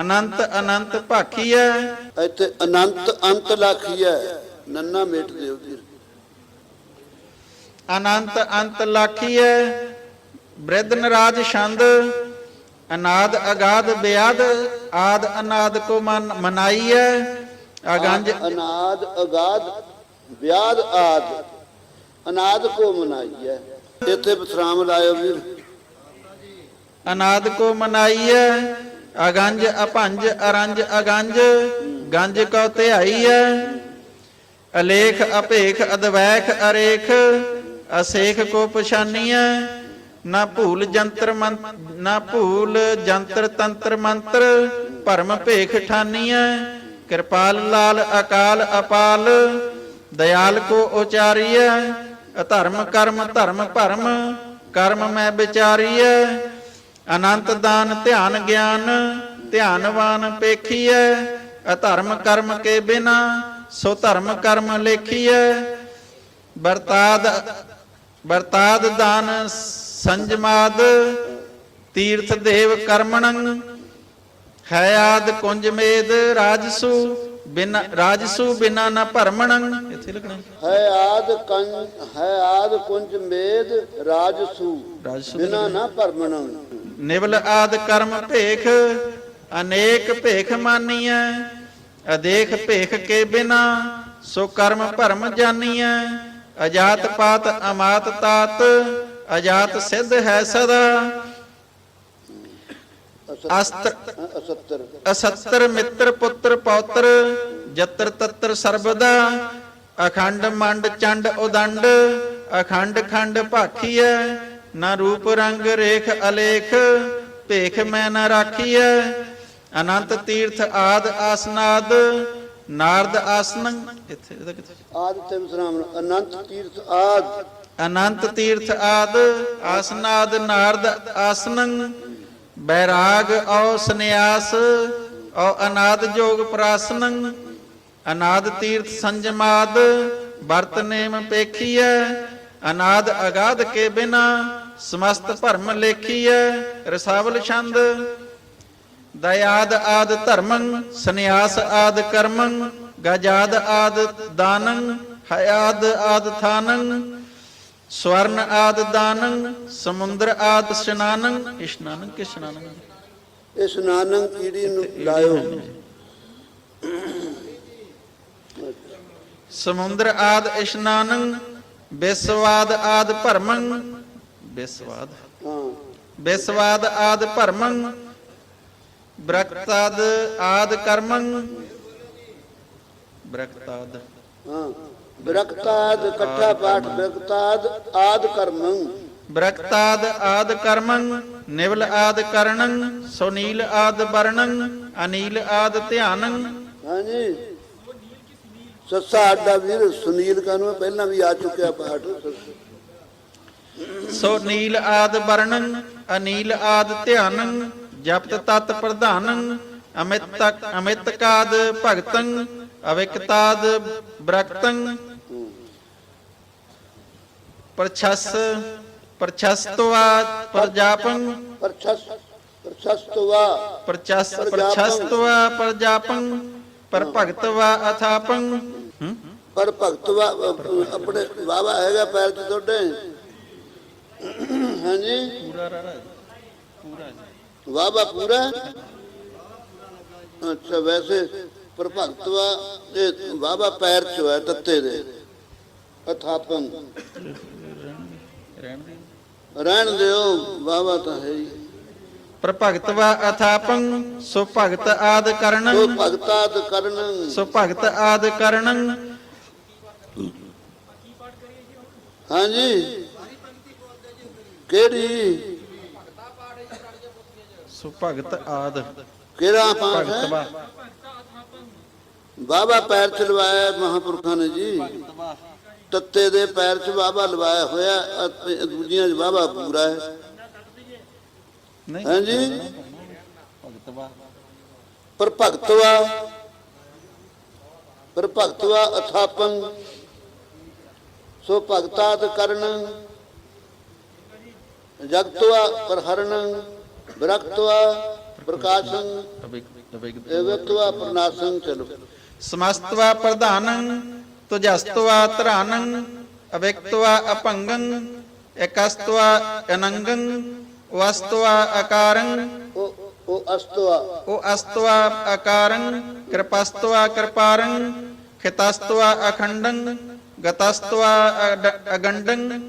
ਅਨੰਤ ਅਨੰਤ ਭਾਖੀਐ ਇੱਥੇ ਅਨੰਤ ਅੰਤ ਲਾਖੀਐ। ਨੰਨਾ ਮੇਟ ਦਿਓ ਜੀ ਅਨੰਤ ਅੰਤ ਲਾਖੀਐ। ਬ੍ਰਿਧ ਨਰਾਜ ਛੰਦ ਅਨਾਦ ਅਗਾਧ ਬਿਆਦ ਆਦ ਅਨਾਦ ਕੋ ਮਨ ਮਨਾਈਐ। ਅਗੰਜ ਅਨਾਦ ਅਗਾਧ ਵਿਆਦ ਆਦ। ਅਨਾਦ ਕੋ ਮਨਾਈਐ। ਇੱਥੇ ਵਿਸਰਾਮ ਲਾਇਓ ਵੀਰ। ਅਨਾਦ ਕੋ ਮਨਾਈਐ। ਅਗੰਜ, ਅਭੰਜ, ਅਰੰਜ, ਅਗੰਜ, ਗੰਜ ਕੋ ਧਿਆਈਐ ਅਲੇਖ, ਅਭੇਖ, ਅਦਵੈਖ, ਅਰੇਖ, ਅਸੇਖ ਕੋ ਪਛਾਨੀਐ ਨਾ ਭੂਲ ਜੰਤਰ ਨਾ ਭੂਲ ਜੰਤਰ ਤੰਤਰ ਮੰਤਰ, ਭਰਮ ਭੇਖ ਠਾਨੀਐ ਕਿਰਪਾਲ ਲਾਲ, ਅਕਾਲ, ਅਪਾਲ, ਦਇਆਲ ਕੋ ਉਚਾਰੀਐ ਅਧਰਮ ਕਰਮ, ਧਰਮ ਭਰਮ, ਕਰਮ ਮੈਂ ਵਿਚਾਰੀਐ ਅਨੰਤ ਦਾਨ ਧਿਆਨ ਗਿਆਨ ਧਿਆਨਵਾਨ ਪੇਖੀਐ ਅਧਰਮ ਕਰਮ ਕੇ ਬਿਨਾ ਸੋ ਧਰਮ ਕਰਮ ਲੇਖੀਐ। ਵਰਤਾਦ ਵਰਤਾਦ ਦਾਨ ਸੰਜਮਾਦ ਤੀਰਥ ਦੇਵ ਕਰਮਣੰ ਹੈ ਆਦ ਕੁੰਜ ਮੇਦ ਰਾਜਸੂ ਬਿਨਾ ਰਾਜਸੂ ਬਿਨਾ ਨ ਭਰਮਣੰ। ਇੱਥੇ ਲਿਖਣਾ ਹੈ। ਆਦ ਕੰਜ ਹੈ ਆਦ ਕੁੰਜ ਮੇਦ ਰਾਜਸੂ ਬਿਨਾ ਨਾ ਪਰਮਣ ਨਿਵਲ ਆਦ ਕਰਮ ਭੇਖ, ਅਨੇਕ ਭੇਖ ਮਾਨੀਐ, ਅਦੇਖ ਭੇਖ ਕੇ ਬਿਨਾ ਸੋ ਕਰਮ ਭਰਮ ਜਾਨੀਐ। ਅਜਾਤ ਪਾਤ ਅਮਾਤ ਤਾਤ, ਅਜਾਤ ਸਿੱਧ ਹੈ ਸਦਾ। ਅਸਤਰ ਅਸਤਰ ਅਸਤਰ ਮਿੱਤਰ ਪੁੱਤਰ ਪੌਤਰ, ਜਤਰ ਤਤਰ ਸਰਬਦਾ, ਅਖੰਡ ਮੰਡ ਚੰਡ ਉਦੰਡ, ਅਖੰਡ ਖੰਡ ਭਾਖੀਐ ਨਾ ਰੂਪ ਰੰਗ ਰੇਖ ਅਲੇਖ ਭੇਖ ਮੈਂ ਨਾ ਰਾਖੀਐ। ਅਨੰਤ ਤੀਰਥ ਆਦ ਆਸਨਾਦ ਨਾਰਦ ਆਸਨੰ। ਇੱਥੇ ਇਹਦਾ ਕਿੱਥੇ? ਆਦ ਤੇ ਵਿਸਰਾਮ ਅਨੰਤ ਤੀਰਥ ਆਦ। ਅਨੰਤ ਤੀਰਥ ਆਦ ਆਸਨਾਦ ਨਾਰਦ ਆਸਨੰ। ਬੈਰਾਗ ਔ ਸੰਨਿਆਸ ਔ ਅਨਾਦ ਜੋਗ ਪ੍ਰਾਸਨੰ। ਅਨਾਦ ਤੀਰਥ ਸੰਜਮਾਦ ਵਰਤ ਨੇਮ ਪੇਖੀਐ। ਅਨਾਦ ਅਗਾਧ ਕੇ ਬਿਨਾ ਸਮਸਤ ਭਰਮ ਲੇਖੀਐ ਰਸਾਵਲ ਛੰਦ। ਦਇਆਦ ਆਦ ਧਰਮੰ ਸੰਨਿਆਸ ਆਦ ਕਰਮੰ ਗਜਾਦ ਆਦ ਦਾਨੰ ਹਯਾਦ ਆਦ ਥਾਨੰ ਸਵਰਨ ਆਦ ਦਾਨੰ ਸਮੁੰਦਰ ਆਦ ਇਸ਼ਨਾਨੰ ਇਸ਼ਨਾਨੰ ਕਿ ਇਸ਼ਨਾਨੰ ਇਸ ਨਾਨਕ ਕੀੜੀ ਨੂੰ ਲਾਇਓ। ਸਮੁੰਦਰ ਆਦ ਇਸ਼ਨਾਨੰ ਬਿਸਵਾਦ ਆਦ ਭਰਮੰ ਬਿਸਵਾਦ। ਹਾਂ ਬਿਸਵਾਦ ਆਦ ਭਰਮੰ ਬ੍ਰਕਤਾਦ ਆਦ ਕਰਮੰ। ਬ੍ਰਕਤਾਦ। ਹਾਂ ਬਿਰਕਤਾਦ ਇਕੱਠਾ ਪਾਠ ਬਿਰਕਤਾਦ ਆਦ ਕਰਮੰ। ਬ੍ਰਕਤਾਦ ਆਦ ਕਰਮੰ ਨਿਵਲ ਆਦ ਕਰਣੰ ਸੁਨੀਲ ਆਦ ਵਰਣੰ ਅਨੀਲ ਆਦ ਧਿਆਨੰ। ਹਾਂਜੀ। ਸੱਸਾ ਆਡਾ ਵੀਰ ਸੁਨੀਲ ਕਾਨੂੰ ਪਹਿਲਾਂ ਵੀ ਆ ਚੁੱਕਿਆ ਪਾਠ। ਸੋ ਨੀਲ ਆਦ ਵਰਣੰ ਅਨੀਲ ਆਦ ਧਿਆਨੰ ਜਪਤ ਤਤ ਪ੍ਰਧਾਨੰ ਅਮਿਤ ਅਮਿਤ ਕਾਦ ਭਗਤੰ ਅਵਿਕਤਾਦ ਬ੍ਰਕਤੰ। ਪ੍ਰਛਸ ਪ੍ਰਛਸਤਵਾ ਪ੍ਰਜਾਪੰ। ਪਰਛਸ ਪਰਛਸਤਵਾ ਪ੍ਰਚਸ ਪ੍ਰਛਸਤਵਾ ਪ੍ਰਜਾਪੰ। ਪਰ ਭਗਤਵਾ ਅਥਾਪੰ ਹੂੰ? ਪਰ ਭਗਤਵਾ ਆਪਣੇ ਬਾਬਾ ਹੈਗਾ ਪੈਰ ਤੇ ਤੁਹਾਡੇ ਹਾਂਜੀ ਵਾਵਾ ਪੂਰਾ ਅੱਛਾ ਵੈਸੇ ਪਰ ਭਗਤਵਾ ਇਹ ਵਾਵਾ ਪੈਰ ਚ ਹੈ ਤੱਤੇ ਦੇ ਅਥਾਪਨ ਰਹਿਣ ਦਿਓ ਵਾਵਾ ਤਾਂ ਹੈ ਹੀ ਪਰ ਭਗਤਵਾ ਅਥਾਪੰ ਸੋ ਭਗਤ ਆਦ ਸੋ ਕਰਣੰ ਭਗਤਾਤ ਕਰਨ। ਸੋ ਭਗਤ ਆਦ ਕਰਣੰ ਹਾਂਜੀ। ਕਿਹੜੀ? ਸੋ ਭਗਤ ਆਦ। ਕਿਹੜਾ ਪਾਠ ਹੈ ਭਗਤਵਾ ਬਾਬਾ ਪੈਰ ਚ ਲਵਾਇਆ ਮਹਾਪੁਰਖਾਂ ਨੇ ਜੀ। ਤੱਤੇ ਦੇ ਪੈਰ ਚ ਬਾਬਾ ਲਵਾਇਆ ਹੋਇਆ ਅਤੇ ਦੂਜੀਆਂ ਚ ਬਾਬਾ ਪੂਰਾ ਹੈ। ਨਹੀਂ। ਹਾਂਜੀ। ਭਗਤਵਾ ਪਰ ਭਗਤਵਾ ਪਰ ਭਗਤਵਾ ਅਥਾਪਨ ਸੋ ਭਗਤਾਤ ਕਰਨ ਜਗਤਵਾ ਪਰ ਹਰਣ ਵਿਰਕਤਵਾ ਪ੍ਰਕਾਸ਼ੰ ਏਵਤਵਾ ਪ੍ਰਨਾਸੰ ਚਲੋ। ਸਮਸਤਵਾ ਪ੍ਰਧਾਨੰ ਤੁਜਸਤਵਾ ਧਰਾਨੰ ਅਵਿਕਤਵਾ ਅਪੰਗੰ ਇਕਸਤਵਾ ਅਨੰਗੰ ਵਸਤਵਾ ਆਕਾਰੰ ਉਹ ਉਹ ਅਸਤਵਾ ਉਹ ਅਸਤਵਾ ਆਕਾਰੰ ਕਿਰਪਸਤਵਾ ਕਿਰਪਾਰੰ ਖਿਤਸਤਵਾ ਅਖੰਡੰ ਗਤਸਤਵਾ ਅਗੰਡੰ